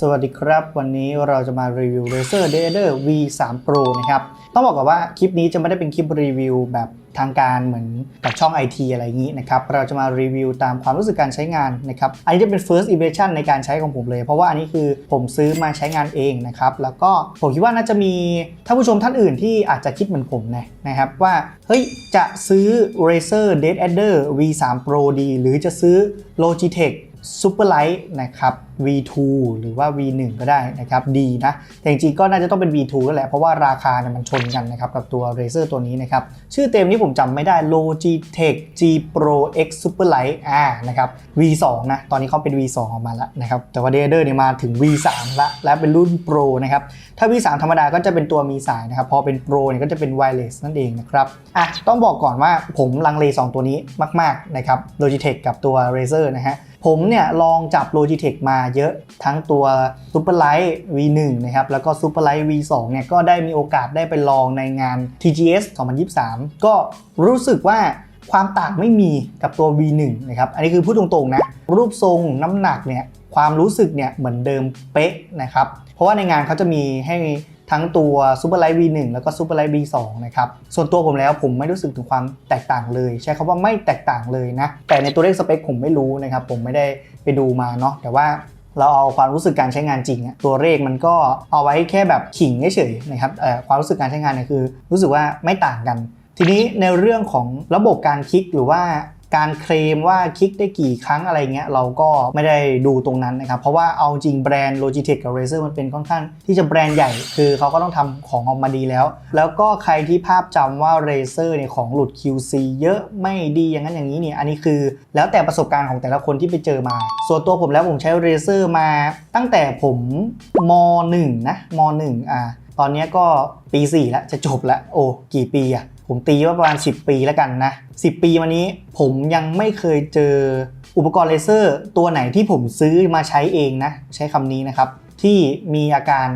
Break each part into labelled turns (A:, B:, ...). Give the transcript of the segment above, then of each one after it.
A: สวัสดีครับ วันนี้เราจะมารีวิว Razer Deader V3 Pro นะครับ ต้องบอกก่อนว่าคลิปนี้จะไม่ได้เป็นคลิปรีวิวแบบทางการเหมือนกับช่อง IT อะไรอย่างนี้นะครับ เราจะมารีวิวตามความรู้สึกการใช้งานนะครับ อันนี้จะเป็น first impression ในการใช้ของผมเลย เพราะว่าอันนี้คือผมซื้อมาใช้งานเองนะครับ แล้วก็ผมคิดว่าน่าจะมีท่านผู้ชมท่านอื่นที่อาจจะคิดเหมือนผมนะนะครับว่า เฮ้ย จะซื้อ Razer Deader V3 Pro ดี หรือจะซื้อ Logitech Superlight นะครับ V2 หรือว่า V1 ก็ได้นะครับดีนะ แต่จริงๆก็น่าจะต้องเป็น V2 แล้วแหละ เพราะว่าราคาเนี่ยมันชนกันนะครับกับตัว Razer ตัวนี้นะครับ ชื่อเต็มนี้ผมจำไม่ได้ Logitech G Pro X Superlight อ่านะครับ V2 นะ ตอนนี้เขาเป็น V2 ออกมาแล้วนะครับ แต่ว่า d a d e r เนี่ยมาถึง V3 ละและเป็นรุ่น Pro นะครับ ถ้า V3 ธรรมดาก็จะเป็นตัวมีสายนะครับ พอเป็น Pro เนี่ยก็จะเป็น Wireless นั่นเองนะครับอะต้องบอกก่อนว่าผมลังเล 2 ตัวนี้มาก ๆนะครับ Logitech กับตัว Razer นะฮะ ผมเนี่ยลองจับ Logitech มาเยอะทั้งตัว Superlight V1 นะครับแล้วก็ Superlight V2 เนี่ยก็ได้มีโอกาสได้ไปลองในงาน TGS 2023 ก็รู้สึกว่าความต่างไม่มีกับตัว V1 นะครับ อันนี้คือพูดตรงๆนะ รูปทรงน้ำหนักเนี่ยความรู้สึกเนี่ยเหมือนเดิมเป๊ะนะครับ เพราะว่าในงานเขาจะมีให้ ทั้งตัว Superlight V1 แล้วก็ Superlight V2 นะครับส่วนตัวผมแล้วผมไม่รู้สึกถึงความแตกต่างเลย ใช้คำว่าไม่แตกต่างเลยนะ แต่ในตัวเลขสเปคผมไม่รู้นะครับ ผมไม่ได้ไปดูมาเนาะแต่ว่าเราเอาความรู้สึกการใช้งานจริงอะตัวเลขมันก็เอาไว้แค่แบบขิงเฉยๆนะครับความรู้สึกการใช้งานเนี่ยคือ รู้สึกว่าไม่ต่างกัน ทีนี้ในเรื่องของระบบการคลิกหรือว่า การเคลมว่าคลิกได้กี่ครั้งอะไรเงี้ยเราก็ไม่ได้ดูตรงนั้นนะครับ เพราะว่าเอาจริงแบรนด์ Logitech กับ Razer มันเป็นค่อนข้างที่จะแบรนด์ใหญ่ คือเขาก็ต้องทำของออกมาดีแล้ว แล้วก็ใครที่ภาพจำว่า Razer เนี่ยของหลุด QC เยอะไม่ดีอย่างนั้นอย่างนี้เนี่ยอันนี้คือ แล้วแต่ประสบการณ์ของแต่ละคนที่ไปเจอมา ส่วนตัวผมแล้วผมใช้ Razer มาตั้งแต่ผมม .1 นะม .1 อ่าตอนนี้ก็ปี 4 แล้วจะจบแล้วโอ้กี่ปีอะ ผมตีว่าประมาณ 10 ปีแล้วกันนะ 10 ปีมานี้ผมยังไม่เคยเจออุปกรณ์เลเซอร์ตัวไหนที่ผมซื้อมาใช้เองนะ ใช้คำนี้นะครับ ที่มีอาการ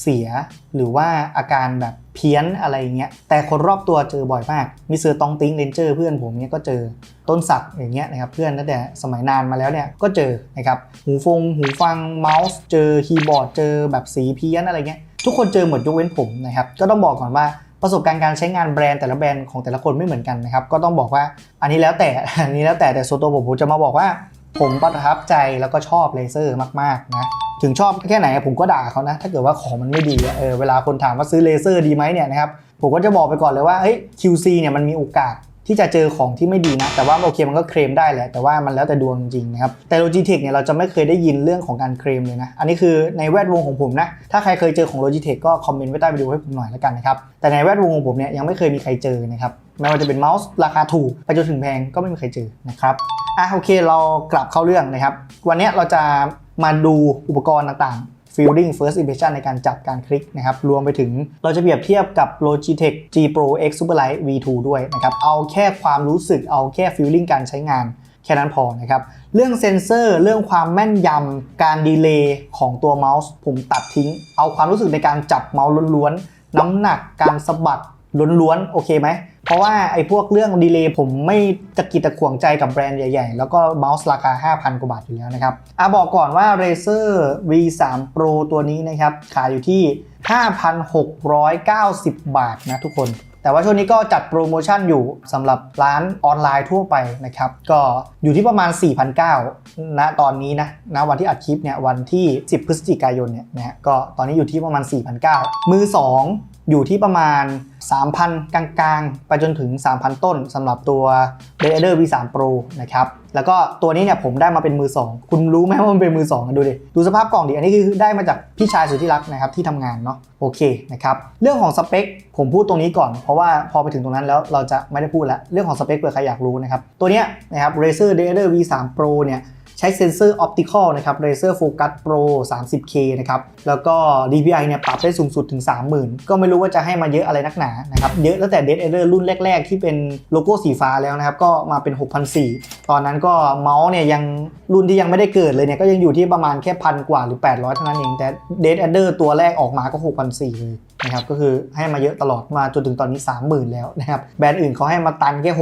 A: เสียหรือว่าอาการแบบเพี้ยนอะไรเงี้ย แต่คนรอบตัวเจอบ่อยมาก มีเซอร์ตองติงเลนเจอร์เพื่อนผมเนี่ยก็เจอ ต้นสักอย่างเงี้ยนะครับเพื่อนตั้งแต่สมัยนานมาแล้วเนี่ยก็เจอนะครับ หูฟง หูฟัง เมาส์ เจอคีย์บอร์ด เจอแบบสีเพี้ยนอะไรเงี้ย ทุกคนเจอหมดยกเว้นผมนะครับ ก็ต้องบอกก่อนว่า ประสบการณ์การใช้งานแบรนด์แต่ละแบรนด์ของแต่ละคนไม่เหมือนกันนะครับ ก็ต้องบอกว่าอันนี้แล้วแต่ อันนี้แล้วแต่แต่ส่วนตัวผมผมจะมาบอกว่า ผมประทับใจแล้วก็ชอบเลเซอร์มากๆนะถึงชอบแค่ไหนผมก็ด่าเขานะ ถ้าเกิดว่าของมันไม่ดีเออเวลาคนถามว่าซื้อเลเซอร์ดีไหมเนี่ยนะครับผมก็จะบอกไปก่อนเลยว่าเฮ้ย QC เนี่ยมันมีโอกาส ที่จะเจอของที่ไม่ดีนะ แต่ว่าโอเคมันก็เคลมได้แหละ แต่ว่ามันแล้วแต่ดวงจริงนะครับ แต่ Logitech เนี่ยเราจะไม่เคยได้ยินเรื่องของการเคลมเลยนะ อันนี้คือในแวดวงของผมนะ ถ้าใครเคยเจอของ Logitech ก็คอมเมนต์ไว้ใต้วิดีโอให้ผมหน่อยแล้วกันนะครับ แต่ในแวดวงของผมเนี่ยยังไม่เคยมีใครเจอนะครับ ไม่ว่าจะเป็นเมาส์ราคาถูกไปจนถึงแพงก็ไม่มีใครเจอนะครับ อะโอเคเรากลับเข้าเรื่องนะครับ วันนี้เราจะมาดูอุปกรณ์ต่างๆ Feeling First Impression ในการจับการคลิกนะครับ รวมไปถึงเราจะเปรียบเทียบกับ Logitech G Pro X Superlight V2 ด้วยนะครับ เอาแค่ความรู้สึก เอาแค่ Feeling การใช้งาน แค่นั้นพอนะครับ เรื่องเซนเซอร์ เรื่องความแม่นยำ การดีเลย์ของตัวเมาส์ ผมตัดทิ้ง เอาความรู้สึกในการจับเมาส์ล้วนๆ น้ำหนัก การสะบัดล้วนๆ โอเคไหม เพราะว่าไอ้พวกเรื่องดีเลย์ผมไม่ตะกิดตะขวงใจกับแบรนด์ใหญ่ๆ แล้วก็เมาส์ราคา 5,000 กว่าบาทอยู่แล้วนะครับอะบอกก่อนว่า Razer V3 Pro ตัวนี้นะครับขายอยู่ที่ 5,690 บาทนะทุกคนแต่ว่าช่วงนี้ก็จัดโปรโมชั่นอยู่สำหรับร้านออนไลน์ทั่วไปนะครับ ก็อยู่ที่ประมาณ 4,900ณตอนนี้นะณวันที่อัดคลิปเนี่ยวันที่ 10 พฤศจิกายนเนี่ยนะฮะก็ตอนนี้อยู่ที่ประมาณ 4,900มือ 2 อยู่ที่ประมาณ 3,000 กลางๆ ไปจนถึง 3,000 ต้นสำหรับตัว r a d e r V3 Pro นะครับ แล้วก็ตัวนี้เนี่ยผมได้มาเป็นมือ 2 คุณรู้ไหมว่ามันเป็นมือ 2 กันดูดิ ดูสภาพกล่องดิ อันนี้คือได้มาจากพี่ชายสุดที่รักนะครับที่ทำงานเนาะ โอเคนะครับ เรื่องของสเปค ผมพูดตรงนี้ก่อน เพราะว่าพอไปถึงตรงนั้นแล้วเราจะไม่ได้พูดละ เรื่องของสเปคเผื่อใครอยากรู้นะครับ ตัวเนี้ยนะครับ Razer d a d e r V3 Pro เนี่ย ใช้เซนเซอร์ออปติคอลนะครับ Razer Focus Pro 30K นะครับ แล้วก็ DPI เนี่ยปรับได้สูงสุดถึง 30,000 ก็ไม่รู้ว่าจะให้มาเยอะอะไรนักหนานะครับ เยอะตั้งแต่ Dead Ender รุ่นแรก ๆ ที่เป็นโลโก้สีฟ้าแล้วนะครับ ก็มาเป็น 6,400 ตอนนั้นก็เมาส์เนี่ยยังรุ่นที่ยังไม่ได้เกิดเลยเนี่ยก็ยังอยู่ที่ประมาณแค่พันกว่าหรือ 800 เท่านั้นเอง แต่ Dead Adder ตัวแรกออกมาก็ 6,400เลยนะครับ ก็คือให้มาเยอะตลอดมาจนถึงตอนนี้ 30,000 แล้วนะครับ แบรนด์อื่นเขาให้มาตันแค่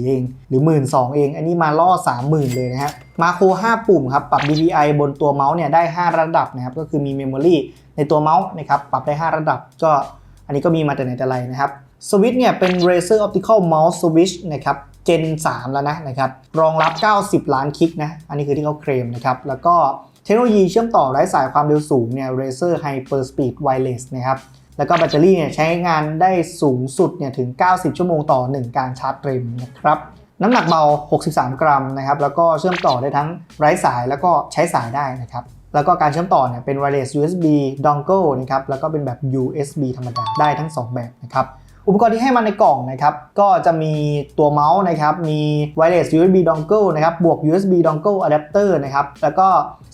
A: 6,400เอง หรือ 12,000เอง อันนี้มาล่อ 30,000 เลยนะฮะมาโคร5ปุ่มครับปรับ DPI บนตัวเมาส์เนี่ยได้ 5 ระดับนะครับก็คือมี Memory ในตัวเมาส์นะครับปรับได้ 5 ระดับก็อันนี้ก็มีมาแต่ไหนแต่ไรนะครับสวิตช์เนี่ยเป็น Razer Optical Mouse Switch นะครับ Gen 3แล้วนะนะครับรองรับ 90 ล้านคลิกนะอันนี้คือที่เขาเคลมนะครับแล้วก็เทคโนโลยีเชื่อมต่อไร้สายความเร็วสูงเนี่ย Razer Hyper Speed Wireless นะครับแล้วก็แบตเตอรี่เนี่ยใช้งานได้สูงสุดเนี่ยถึง 90 ชั่วโมงต่อ 1 การชาร์จเต็มนะครับ น้ำหนักเบา 63 กรัมนะครับ แล้วก็เชื่อมต่อได้ทั้งไร้สายแล้วก็ใช้สายได้นะครับแล้วก็การเชื่อมต่อเนี่ยเป็น wireless USB dongle นะครับ แล้วก็เป็นแบบ USB ธรรมดา ได้ทั้ง 2 แบบนะครับ อุปกรณ์ที่ให้มาในกล่องนะครับก็จะมีตัวเมาส์นะครับมี wireless USB dongle นะครับบวก USB dongle adapter นะครับแล้วก็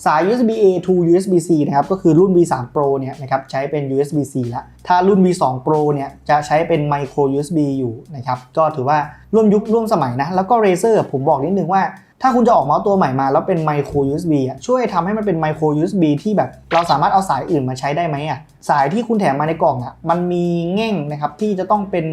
A: สาย USB A to USB C นะครับก็คือรุ่น V3 Pro เนี่ยนะครับใช้เป็น USB C แล้วถ้ารุ่น V2 Pro เนี่ยจะใช้เป็น micro USB อยู่นะครับก็ถือว่าร่วมยุคร่วมสมัยนะแล้วก็ Razer ผมบอกนิดนึงว่า ถ้าคุณจะออกเมาส์ตัวใหม่มาแล้วเป็น micro USB อะช่วยทำให้มันเป็น micro USB ที่แบบเราสามารถเอาสายอื่นมาใช้ได้ไหมอะสายที่คุณแถมมาในกล่องอะมันมีแง่งนะครับที่จะต้องเป็น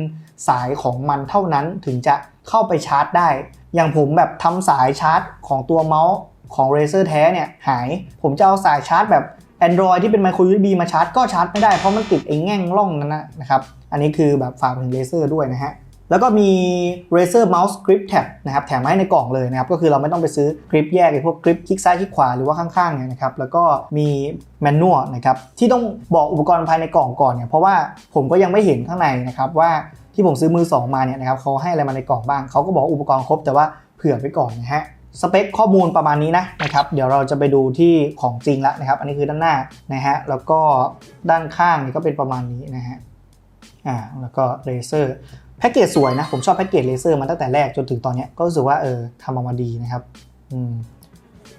A: สายของมันเท่านั้นถึงจะเข้าไปชาร์จได้ อย่างผมแบบทำสายชาร์จของตัวเมาส์ของ Razer แท้เนี่ยหาย ผมจะเอาสายชาร์จแบบ Android ที่เป็น micro USB มาชาร์จก็ชาร์จไม่ได้เพราะมันติดไอ้แง่งร่องนั้นนะนะครับ อันนี้คือแบบฝากถึง Razer ด้วยนะฮะ แล้วก็มี Razer Mouse Grip Tab นะครับแถมมาให้ในกล่องเลยนะครับก็คือเราไม่ต้องไปซื้อกริปแยกไอ้พวกกริปคลิกซ้ายคลิกขวาหรือว่าข้างๆเนี่ยนะครับแล้วก็มีแมนนวลนะครับที่ต้องบอกอุปกรณ์ภายในกล่องก่อนเนี่ยเพราะว่าผมก็ยังไม่เห็นข้างในนะครับว่าที่ผมซื้อมือ 2 มาเนี่ยนะครับเขาให้อะไรมาในกล่องบ้างเขาก็บอกอุปกรณ์ครบแต่ว่าเผื่อไว้ก่อนนะฮะสเปคข้อมูลประมาณนี้นะนะครับเดี๋ยวเราจะไปดูที่ของจริงล้วนะครับ อันนี้คือด้านหน้านะฮะแล้วก็ด้านข้างนี่ก็เป็นประมาณนี้นะฮะอ่าแล้วก็เลเซอร์ แพ็กเกจสวยนะ ผมชอบแพ็กเกจเลเซอร์มาตั้งแต่แรกจนถึงตอนนี้ก็รู้สึกว่าเออทำออกมาดีนะครับอืม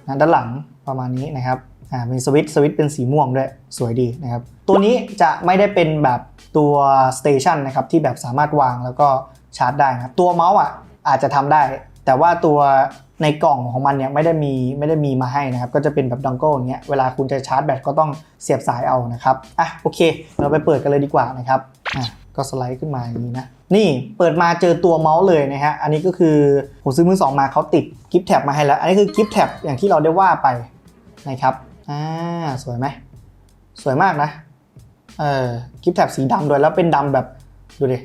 A: นะด้านหลังประมาณนี้นะครับอ่ามีสวิตช์สวิตช์เป็นสีม่วงด้วยสวยดีนะครับ ตัวนี้จะไม่ได้เป็นแบบตัวสเตชันนะครับที่แบบสามารถวางแล้วก็ชาร์จได้นะตัวเมาส์อะอาจจะทำได้ แต่ว่าตัวในกล่องของมันเนี่ยไม่ได้มีไม่ได้มีมาให้นะครับ ก็จะเป็นแบบดองโก้อย่างเงี้ยเวลาคุณจะชาร์จแบตก็ต้องเสียบสายเอานะครับอะโอเค เราไปเปิดกันเลยดีกว่านะครับอะ ก็สไลด์ขึ้นมาอย่างนี้นะ นี่เปิดมาเจอตัวเมาส์เลยนะฮะ อันนี้ก็คือผมซื้อมือสองมาเขาติดกิฟต์แท็บมาให้แล้ว อันนี้คือกิฟต์แท็บอย่างที่เราได้ว่าไปนะครับ อ่า สวยไหม สวยมากนะ เออกิฟต์แท็บสีดำด้วยแล้วเป็นดำแบบ ดูดิ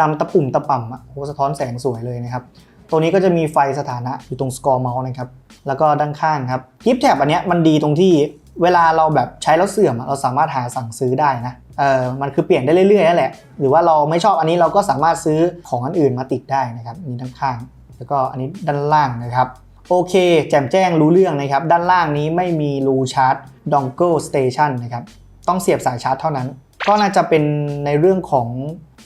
A: ดำตะปุ่มตะป่ำอะโหสะท้อนแสงสวยเลยนะครับ ตัวนี้ก็จะมีไฟสถานะอยู่ตรงสกอร์เมาส์นะครับ แล้วก็ด้านข้างครับกิฟต์แท็บอันเนี้ยมันดีตรงที่เวลาเราแบบใช้แล้วเสื่อมเราสามารถหาสั่งซื้อได้นะ เออมันคือเปลี่ยนได้เรื่อยๆนั่นแหละ หรือว่าเราไม่ชอบอันนี้เราก็สามารถซื้อของอันอื่นมาติดได้นะครับนี่ด้านข้าง แล้วก็อันนี้ด้านล่างนะครับ โอเค แจ่มแจ้งรู้เรื่องนะครับ ด้านล่างนี้ไม่มีรูชาร์จ dongle station นะครับ ต้องเสียบสายชาร์จเท่านั้น ก็น่าจะเป็นในเรื่องของ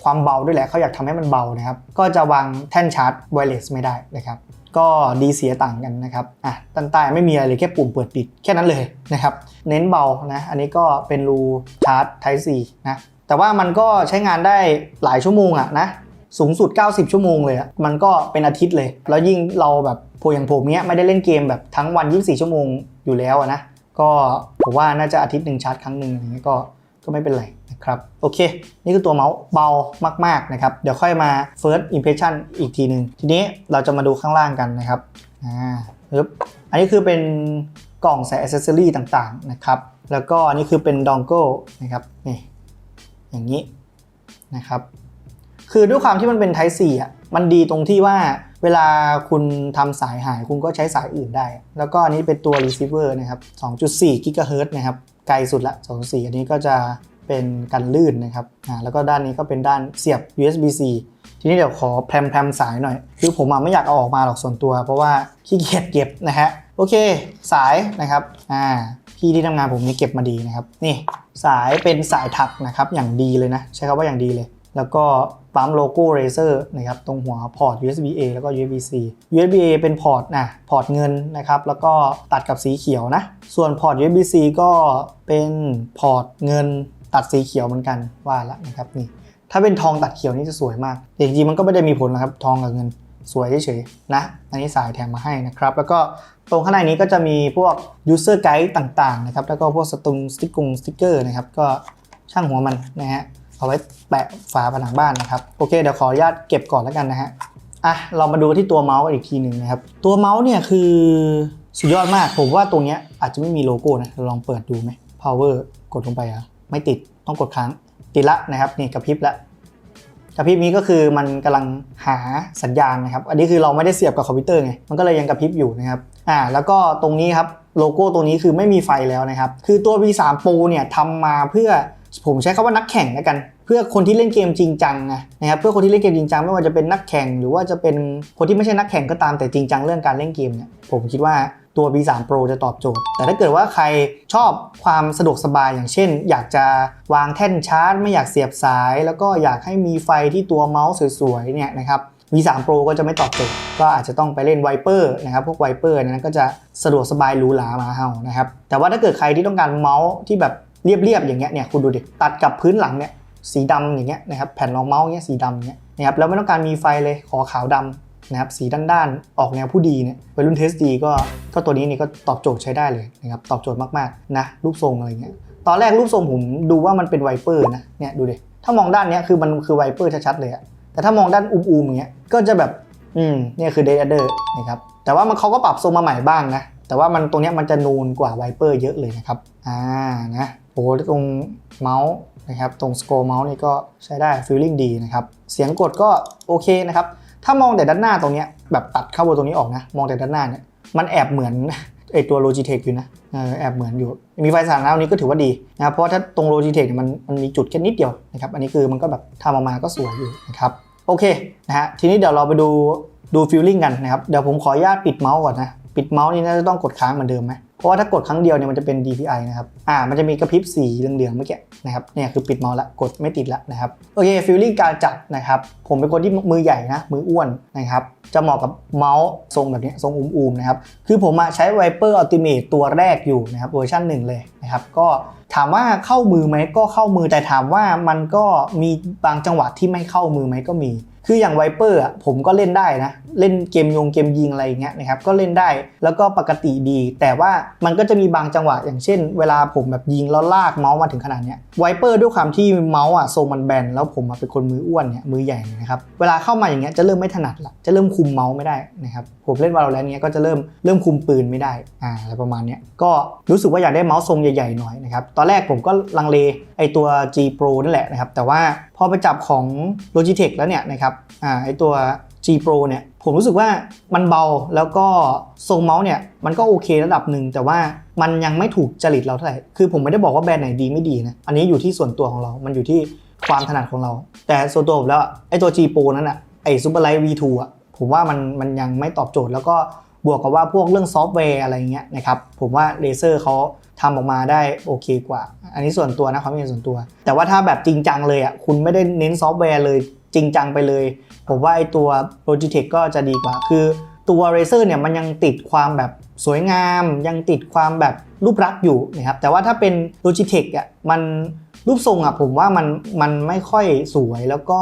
A: ความเบาด้วยแหละเขาอยากทำให้มันเบานะครับ ก็จะวางแท่นชาร์จไวเลสไม่ได้นะครับ ก็ดีเสียต่างกันนะครับอะด้านใต้ไม่มีอะไรเลยแค่ปุ่มเปิดปิดแค่นั้นเลยนะครับ เน้นเบานะอันนี้ก็เป็นรูชาร์จ Type C นะแต่ว่ามันก็ใช้งานได้หลายชั่วโมงอะนะสูงสุด 90 ชั่วโมงเลยอะมันก็เป็นอาทิตย์เลย แล้วยิ่งเราแบบพวอย่างผมเนี้ยไม่ได้เล่นเกมแบบทั้งวัน 24 ชั่วโมงอยู่แล้วอะนะก็ผมว่าน่าจะอาทิตย์หนึ่งชาร์จครั้งหนึ่งอะไรเงี้ยก็ก็ไม่เป็นไร ครับโอเค นี่คือตัวเมาส์เบามากๆนะครับ เดี๋ยวค่อยมา first impression อีกทีหนึ่งทีนี้เราจะมาดูข้างล่างกันนะครับอ่าปึ๊บอันนี้คือเป็นกล่องใส่ accessory ต่างๆนะครับ แล้วก็อันนี้คือเป็น dongle นะครับนี่อย่างนี้นะครับคือด้วยความที่มันเป็น Type C อะมันดีตรงที่ว่าเวลาคุณทำสายหายคุณก็ใช้สายอื่นได้ แล้วก็อันนี้เป็นตัว receiver นะครับ 2.4 GHz นะครับ ไกลสุดละ 2.4 อันนี้ก็จะ เป็นกันลื่นนะครับอ่าแล้วก็ด้านนี้ก็เป็นด้านเสียบ USB-C ทีนี้เดี๋ยวขอแพรมแพรมสายหน่อย คือผมอะไม่อยากเอาออกมาหรอกส่วนตัว เพราะว่าขี้เกียจเก็บนะฮะโอเคสายนะครับอ่าพี่ที่ทำงานผมนี่เก็บมาดีนะครับ นี่สายเป็นสายถักนะครับอย่างดีเลยนะ ใช้คำว่าอย่างดีเลย แล้วก็ปั๊มโลโก้ Razer นะครับตรงหัวพอร์ต USB A แล้วก็ USB C USB A เป็นพอร์ตนะพอร์ตเงินนะครับแล้วก็ตัดกับสีเขียวนะ ส่วนพอร์ต USB C ก็เป็นพอร์ตเงิน ตัดสีเขียวเหมือนกันว่าละนะครับนี่ถ้าเป็นทองตัดเขียวนี่จะสวยมากแต่จริงๆมันก็ไม่ได้มีผลนะครับทองกับเงินสวยเฉยๆนะอันนี้สายแถมมาให้นะครับ แล้วก็ตรงข้างในนี้ก็จะมีพวก user guide ต่าง ๆ นะครับ แล้วก็พวกสตุงสติ๊กกุงสติ๊กเกอร์นะครับ ก็ช่างหัวมันนะฮะเอาไว้แปะฝาผนังบ้านนะครับ โอเค เดี๋ยวขออนุญาตเก็บก่อนแล้วกันนะฮะอะเรามาดูที่ตัวเมาส์กันอีกทีหนึ่งนะครับ ตัวเมาส์เนี่ยคือสุดยอดมากผมว่าตรงเนี้ยอาจจะไม่มีโลโก้นะลองเปิดดูไหม power กดลงไปอะ ไม่ติดต้องกดค้างติดละนะครับนี่กระพริบละกระพริบนี้ก็คือมันกำลังหาสัญญาณนะครับ อันนี้คือเราไม่ได้เสียบกับคอมพิวเตอร์ไงมันก็เลยยังกระพริบอยู่นะครับอ่าแล้วก็ตรงนี้ครับโลโก้ตรงนี้คือไม่มีไฟแล้วนะครับ คือตัว V3 Pro เนี่ยทำมาเพื่อผมใช้คำว่านักแข่งแล้วกัน เพื่อคนที่เล่นเกมจริงจังนะนะครับเพื่อคนที่เล่นเกมจริงจังไม่ว่าจะเป็นนักแข่ง หรือว่าจะเป็นคนที่ไม่ใช่นักแข่งก็ตามแต่จริงจังเรื่องการเล่นเกมเนี่ยผมคิดว่า ตัว V3 Pro จะตอบโจทย์ แต่ถ้าเกิดว่าใครชอบความสะดวกสบายอย่างเช่น อยากจะวางแท่นชาร์จ ไม่อยากเสียบสาย แล้วก็อยากให้มีไฟที่ตัวเมาส์สวยๆเนี่ยนะครับ V3 Pro ก็จะไม่ตอบโจทย์ ก็อาจจะต้องไปเล่น Viper นะครับ พวก Viper นั้นก็จะสะดวกสบายหรูหรามาเฮานะครับ แต่ว่าถ้าเกิดใครที่ต้องการเมาส์ที่แบบเรียบๆอย่างเงี้ยเนี่ยคุณดูดิตัดกับพื้นหลังเนี่ยสีดำอย่างเงี้ยนะครับแผ่นรองเมาส์เงี้ยสีดำเงี้ยนะครับแล้วไม่ต้องการมีไฟเลยขอขาวดำ นะครับสีด้านๆ ออกแนวผู้ดีเนี่ยวัยรุ่นเทสดีก็ก็ตัวนี้นี่ก็ตอบโจทย์ใช้ได้เลยนะครับตอบโจทย์มากๆนะรูปทรงอะไรเงี้ยตอนแรกรูปทรงผมดูว่ามันเป็นไวเปอร์นะเนี่ยดูดิถ้ามองด้านเนี้ยคือมันคือไวเปอร์ชัดๆเลยอะแต่ถ้ามองด้านอุ้มๆอย่างเงี้ยก็จะแบบอืมเนี่ยคือเดดเดอร์นะครับแต่ว่ามันเขาก็ปรับทรงมาใหม่บ้างนะแต่ว่ามันตรงเนี้ยมันจะนูนกว่าไวเปอร์เยอะเลยนะครับอ่านะโอ้ตรงเมาส์นะครับตรงสโกเมาส์นี่ก็ใช้ได้ฟีลลิ่งดีนะครับเสียงกดก็โอเคนะครับ ถ้ามองแต่ด้านหน้าตรงเนี้ยแบบตัดเข้าบนตรงนี้ออกนะ มองแต่ด้านหน้าเนี่ยมันแอบเหมือนไอตัว Logitech อยู่นะแอบเหมือนอยู่ มีไฟสาธาระนี้ก็ถือว่าดีนะครับ เพราะว่าถ้าตรง Logitech เนี่ยมันมันมีจุดแค่นิดเดียวนะครับ อันนี้คือมันก็แบบทำออกมาก็สวยอยู่นะครับ โอเคนะฮะ ทีนี้เดี๋ยวเราไปดูดูฟิลลิ่งกันนะครับ เดี๋ยวผมขออนุญาตปิดเมาส์ก่อนนะ ปิดเมาส์นี่น่าจะต้องกดค้างเหมือนเดิมไหมเพราะว่าถ้ากดครั้งเดียวเนี่ยมันจะเป็น DPI นะครับ อ่า มันจะมีกระพริบสีเหลืองๆเมื่อกี้นะครับ เนี่ยคือปิดเมาส์ละ กดไม่ติดละนะครับ โอเคฟิลลิ่งการจับนะครับ ผมเป็นคนที่มือใหญ่นะ มืออ้วนนะครับ จะเหมาะกับเมาส์ทรงแบบนี้ทรงอุ้มๆนะครับ คือผมใช้ Viper Ultimate ตัวแรกอยู่นะครับเวอร์ชันหนึ่งเลยนะครับ ก็ถามว่าเข้ามือไหมก็เข้ามือ แต่ถามว่ามันก็มีบางจังหวะที่ไม่เข้ามือไหมก็มี คืออย่าง Viper อะผมก็เล่นได้นะ เล่นเกมยงเกมยิงอะไรอย่างเงี้ยนะครับก็เล่นได้แล้วก็ปกติดี แต่ว่ามันก็จะมีบางจังหวะอย่างเช่น เวลาผมแบบยิงแล้วลากเมาส์มาถึงขนาดเนี้ย Viper ด้วยความที่เมาส์อะทรงมันแบนแล้วผมอะเป็นคนมืออ้วนเนี่ยมือใหญ่เนี่ยนะครับเวลาเข้ามาอย่างเงี้ยจะเริ่มไม่ถนัดละจะเริ่มคุมเมาส์ไม่ได้นะครับผมเล่นวาโลแรนต์เนี้ยก็จะเริ่มเริ่มคุมปืนไม่ได้อ่าอะไรประมาณเนี้ยก็รู้สึกว่าอยากได้เมาส์ทรงใหญ่ๆหน่อยนะครับตอนแรกผมก็ลังเลไอตัว G Pro นั่นแหละนะครับแต่ว่า พอไปจับของ Logitech แล้วเนี่ยนะครับอ่าไอตัว G Pro เนี่ยผมรู้สึกว่ามันเบาแล้วก็ทรงเมาส์เนี่ยมันก็โอเคระดับหนึ่ง แต่ว่ามันยังไม่ถูกจริตเราเท่าไหร่คือผมไม่ได้บอกว่าแบรนด์ไหนดีไม่ดีนะอันนี้อยู่ที่ส่วนตัวของเรา มันอยู่ที่ความถนัดของเรา แต่ส่วนตัวผมแล้วไอตัว G Pro นั้นอะไอ Superlight V2 อะผมว่ามันมันยังไม่ตอบโจทย์แล้วก็ บวกกับว่าพวกเรื่องซอฟต์แวร์อะไรเงี้ยนะครับผมว่าเลเซอร์เขาทำออกมาได้โอเคกว่า อันนี้ส่วนตัวนะความเห็นส่วนตัว แต่ว่าถ้าแบบจริงจังเลยอะคุณไม่ได้เน้นซอฟต์แวร์เลยจริงจังไปเลย ผมว่าไอตัว Logitech ก็จะดีกว่า คือตัว Razer เนี่ยมันยังติดความแบบสวยงาม ยังติดความแบบรูปลักษณ์อยู่นะครับแต่ว่าถ้าเป็น Logitech อะมันรูปทรงอะผมว่ามันมันไม่ค่อยสวยแล้วก็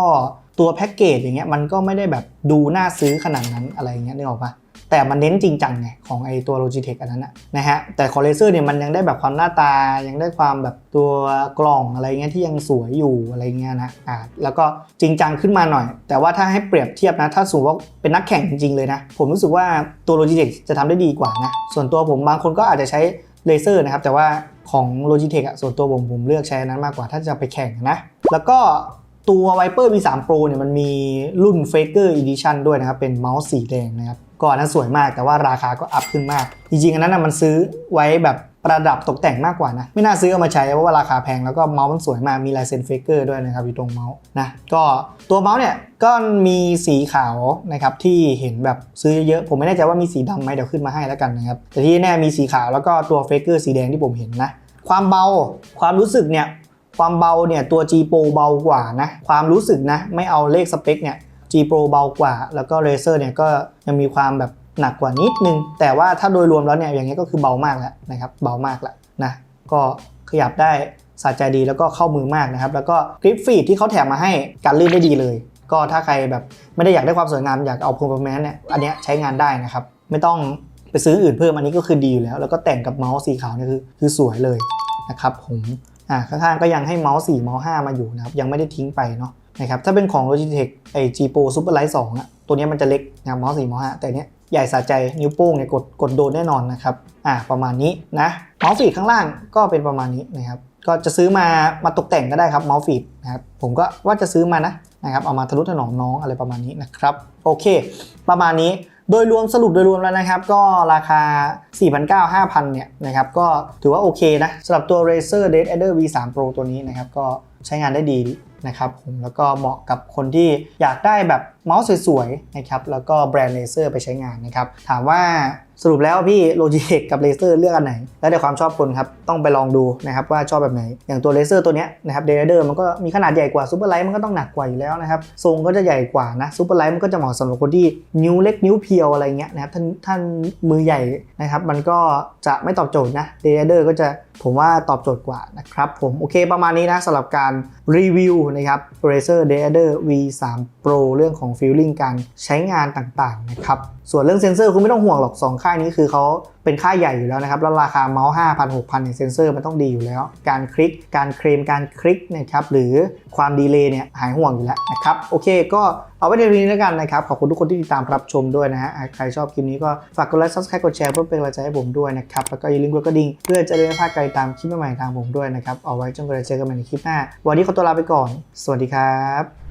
A: ตัวแพ็กเกจอย่างเงี้ยมันก็ไม่ได้แบบดูน่าซื้อขนาดนั้นอะไรเงี้ยนึกออกปะ แต่มันเน้นจริงจังไงของไอตัว Logitech อันนั้นนะฮะแต่ของ Razer เนี่ยมันยังได้แบบความหน้าตายังได้ความแบบตัวกล่องอะไรเงี้ยที่ยังสวยอยู่อะไรเงี้ยนะอ่าแล้วก็จริงจังขึ้นมาหน่อย แต่ว่าถ้าให้เปรียบเทียบนะ ถ้าสมมติว่าเป็นนักแข่งจริงๆเลยนะ ผมรู้สึกว่าตัว Logitech จะทำได้ดีกว่านะ ส่วนตัวผมบางคนก็อาจจะใช้ Razer นะครับ แต่ว่าของ Logitech อะส่วนตัวผมผมเลือกใช้อันนั้นมากกว่าถ้าจะไปแข่งนะ แล้วก็ตัว Viper V3 Pro เนี่ยมันมีรุ่น Faker Edition ด้วยนะครับ เป็นเมาส์สีแดงนะครับ ก็อันนั้นสวยมากแต่ว่าราคาก็อัพขึ้นมาก จริงๆอันนั้นนะมันซื้อไว้แบบประดับตกแต่งมากกว่านะ ไม่น่าซื้อเอามาใช้เพราะว่าราคาแพงแล้วก็เมาส์มันสวยมากมีลายเซ็นเฟกเกอร์ด้วยนะครับอยู่ตรงเมาส์นะก็ตัวเมาส์เนี่ยก็มีสีขาวนะครับที่เห็นแบบซื้อเยอะๆผมไม่แน่ใจว่ามีสีดำไหมเดี๋ยวขึ้นมาให้แล้วกันนะครับแต่ที่แน่มีสีขาวแล้วก็ตัวเฟกเกอร์สีแดงที่ผมเห็นนะความเบาความรู้สึกเนี่ยความเบาเนี่ยตัว G Pro เบากว่านะความรู้สึกนะไม่เอาเลขสเปคเนี่ย Pro เบากว่า แล้วก็ Razer เนี่ยก็ยังมีความแบบหนักกว่านิดนึง แต่ว่าถ้าโดยรวมแล้วเนี่ยอย่างเงี้ยก็คือเบามากแล้วนะครับเบามากแล้วนะก็ขยับได้สะใจดีแล้วก็เข้ามือมากนะครับ แล้วก็กริปฟีดที่เขาแถมมาให้การลื่นได้ดีเลย ก็ถ้าใครแบบไม่ได้อยากได้ความสวยงามอยากเอา performance เนี่ยอันเนี้ยใช้งานได้นะครับ ไม่ต้องไปซื้ออื่นเพิ่มอันนี้ก็คือดีอยู่แล้ว แล้วก็แต่งกับเมาส์สีขาวเนี่ยคือคือสวยเลยนะครับผมอ่าข้างๆก็ยังให้เมาส์4เมาส์5มาอยู่นะครับยังไม่ได้ทิ้งไปเนาะ นะครับถ้าเป็นของ Logitech ไอ้ G Pro Superlight 2อะตัวนี้มันจะเล็กนะมาส์4เมาส์5แต่เนี้ยใหญ่สะใจนิ้วโป้งเนี่ยกดกดโดนแน่นอนนะครับอ่าประมาณนี้นะเมาส์ฟีดข้างล่างก็เป็นประมาณนี้นะครับก็จะซื้อมามาตกแต่งก็ได้ครับเมาส์ฟีดนะครับผมก็ว่าจะซื้อมานะนะครับเอามาทะนุถนอมน้องอะไรประมาณนี้นะครับโอเค ประมาณนี้โดยรวมสรุปโดยรวมแล้วนะครับ ก็ราคา 4,900 5,000 เนี่ยนะครับก็ถือว่าโอเคนะสำหรับตัว Razer Dead Adder V3 Pro ตัวนี้นะครับก็ใช้งานได้ดี นะครับผมแล้วก็เหมาะกับคนที่อยากได้แบบเมาส์สวยๆนะครับแล้วก็แบรนด์เลเซอร์ไปใช้งานนะครับถามว่า สรุปแล้วพี่ Logitech กับ Razer เลือกอันไหน แล้วแต่ความชอบคนครับ ต้องไปลองดูนะครับว่าชอบแบบไหน อย่างตัว Razer ตัวนี้นะครับ Dead Adder มันก็มีขนาดใหญ่กว่า Superlight มันก็ต้องหนักกว่าอยู่แล้วนะครับ ทรงก็จะใหญ่กว่านะ Superlight มันก็จะเหมาะสำหรับคนที่นิ้วเล็กนิ้วเพียวอะไรเงี้ยนะครับท่านท่านมือใหญ่นะครับ มันก็จะไม่ตอบโจทย์นะ Dead Adder ก็จะผมว่าตอบโจทย์กว่านะครับผมโอเคประมาณนี้นะสำหรับการรีวิวนะครับ Razer Dead Adder V3 Pro เรื่องของ feeling การใช้งานต่างๆนะครับ ส่วนเรื่องเซ็นเซอร์คุณไม่ต้องห่วงหรอก 2 ค่ายนี้คือเขาเป็นค่ายใหญ่อยู่แล้วนะครับ แล้วราคาเมาส์5,000 6,000เนี่ยเซ็นเซอร์มันต้องดีอยู่แล้ว การคลิก การเคลมการคลิกนะครับ หรือความดีเลย์เนี่ยหายห่วงอยู่แล้วนะครับ โอเค ก็เอาไว้ในวันนี้แล้วกันนะครับ ขอบคุณทุกคนที่ติดตามรับชมด้วยนะฮะ ใครชอบคลิปนี้ก็ฝากกดไลค์ subscribe กดแชร์เพื่อเป็นกำลังใจให้ผมด้วยนะครับ แล้วก็อย่าลืมกดกระดิ่งเพื่อจะได้ไม่พลาดการติดตามคลิปใหม่ๆทางผมด้วยนะครับ เอาไว้จนกว่าจะเจอกันใหม่ในคลิปหน้า วันนี้ขอตัวลาไปก่อน สวัสดีครับ